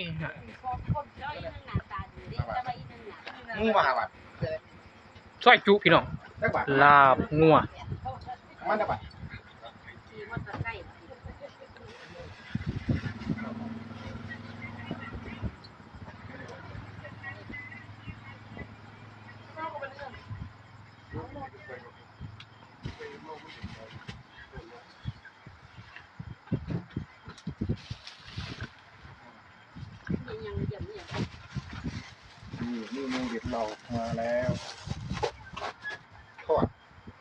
นี่ฮะงูมาหาบัดซอยจุพี่น้องได้บัดลาบงัวมันได้บัดนี่ เด็ดเรามาแล้วทอด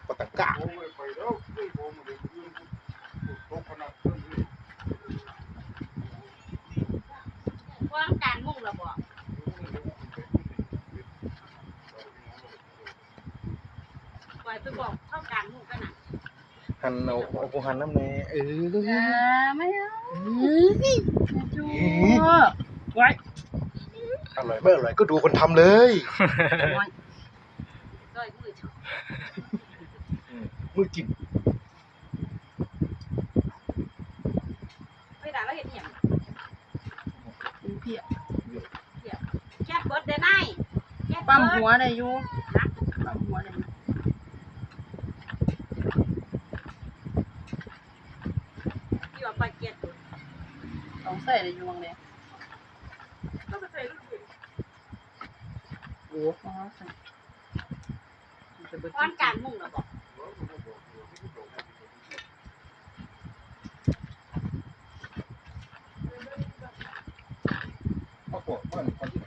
ปลาตะกะว่างการมุ่งระบอกปล่อยไปบอกเข้าการมุ่งกันน่ะหันเอาเอากูหันน้ำเนยเอออ่าไม่เอาจูไว้ อร่อยไม่อร่อยก็ดูคนทำเลยซอยมือมือกินไม่ได้แล้วเห็นอย่างเพียแค่เบิร์ดได้ไหมแค่ปั๊มเบิหัร์ดวได้อยู่ปั๊มหัวได้อยู่ที่ว่าปลาเกียดต้องใส่ได้อยู่วังเลย ก็ไปใส่ลูกอื่น โอ้อ๋อใส่จะเบิดว่างการมุ่งระบอกข้าวโพดมันคนที่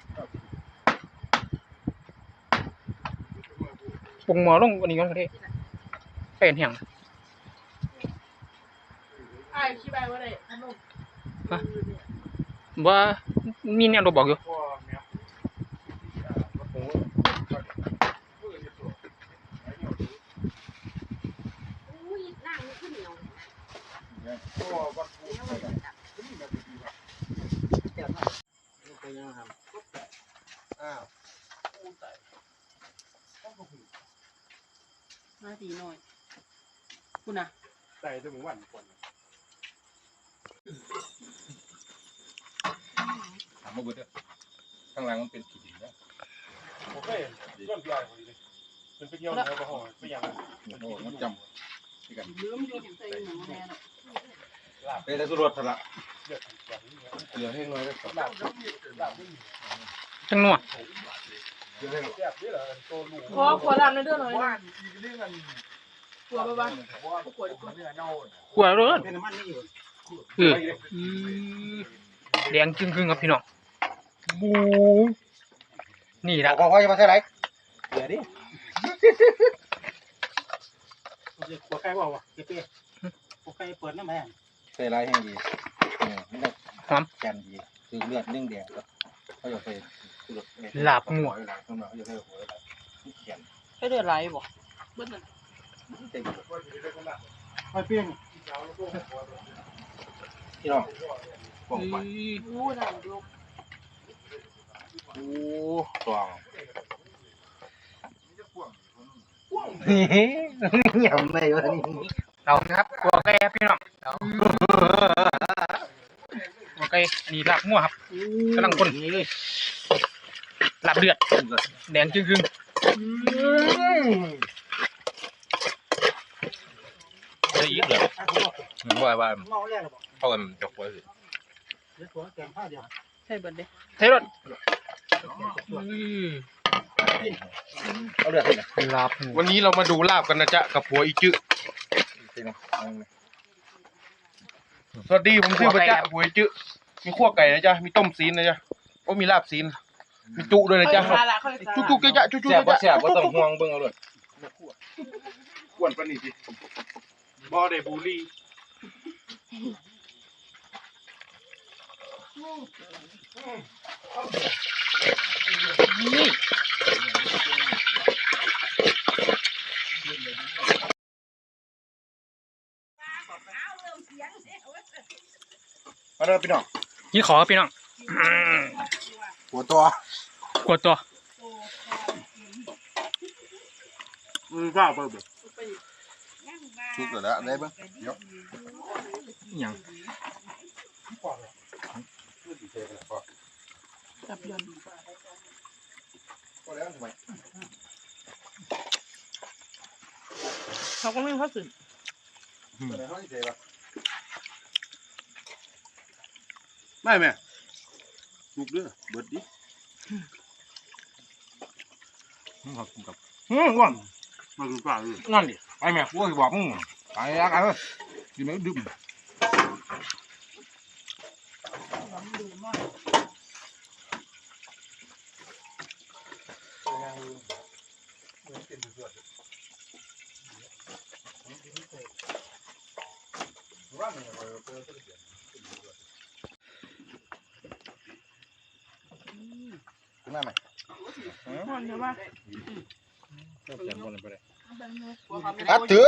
ปรุงหมอลงวันนี้ก่อนก็ได้เป็นแห้งไอ้ขี้ใบว่าได้ขนมว่ามีแนวเราบอกอยู่ อุ้ยนั่งนี่ขึ้นเหนียว อ้าว มาดีหน่อยคุณน่ะใส่ตัวหมูหวานก่อนถามมาเบิดเด้อข้างหลังมันเป็นขีดนะโอเคย้อนยายพอดีเลยเป็นไปเกี่ยวกับห่อไปอย่างนั้นโอ้โหมันจำที่ กันลืมอยู่ใส่หนังแน่เนาะเป็นแต่สุรสละเดือดแบบนี้เหลือให้น้อยก็พอหลับแล้วมีหลับไม่มีจังนัวเหลือให้น้อยแซ่บนี่เหรอตัวลูกขอขอลำในเด้อหน่อยว่านะอีกเรื่องนึงตัวบ้านว่าปวดเนื้อเน่าขัวเลยเป็นน้ำมันนี่อยู่เอออืมแดงจึงครึ่งๆครับพี่น้องบูนี่บอละกว่าจะมาใส่ไรเหลือดิ หัวไก่ว่าวะเจ๊หัวไก่เปิดน้ำแม่ใส่ไรให้ดีเนี่ยมันได้แกนดีคือเลือดเรื่องแดงก็เขาจะใส่สุรสลาบงัวข้างหลังเขาจะใส่หัวอะไรเขียนๆให้เดือดไหลบ่เบิดนั่นเต็มไอ้เปี้ยงพี่น้องกล่องไปอู้นั่นดูโอ้กล่อง ยำไม่วะนี่เรานะครับขัวไก่ครับพี่น้องขัวไก่อันนี้ลาบงัวครับกำลังคนลาบเลือดแดงจึงครึ่งจะอีกเหรอมันว่าว่าเมาแรกหรอเขากันจกไว้สิเดี๋ยวหัวแกงผ้าเดียวใส่เบิดเด้เทรดอืม เอาเลือดให้นะลาบงัววันนี้เรามาดูลาบกันนะจ๊ะกับหัวอีจื้อใช่ไหมสวัสดีผมชื่อพระจ๊ะหัวอีจื้อมีขั้วไก่นะจ๊ะมีต้มซีนนะจ๊ะโอ้มีลาบซีน มีจุด้วยนะจ๊ะค่อยละค่อยจุจุกจ๊ะจุจุแซ่บว่าจ๊ะแซ่บว่าต้องห่วงเบิ่งเอาเลยกวนปานนี่สิบ่ได้บูลลี่นี่ มาเด้อพี่น้องนี่ขอครับพี่น้องอืมหัวตัวกดตัวมือก้าวเปิดชุดเหลือแล้วได้เบิ่งเดี๋ยวอย่างเจับยนพอแล้วทำไมเขาก็ไม่เข้าสึกตอนไหนเขาจะเจ๊ปะ ไม่แม่ลูกเด้อเบิดดิมึงขอบคุณกับอืมก่อนมาดูป่าเลยนั่นดิไปแม่กูจะบอกมึงไปแล้วกันเลยกินแล้วดื่มถึงหน้าไหมคนเดียวว่าอัดถือ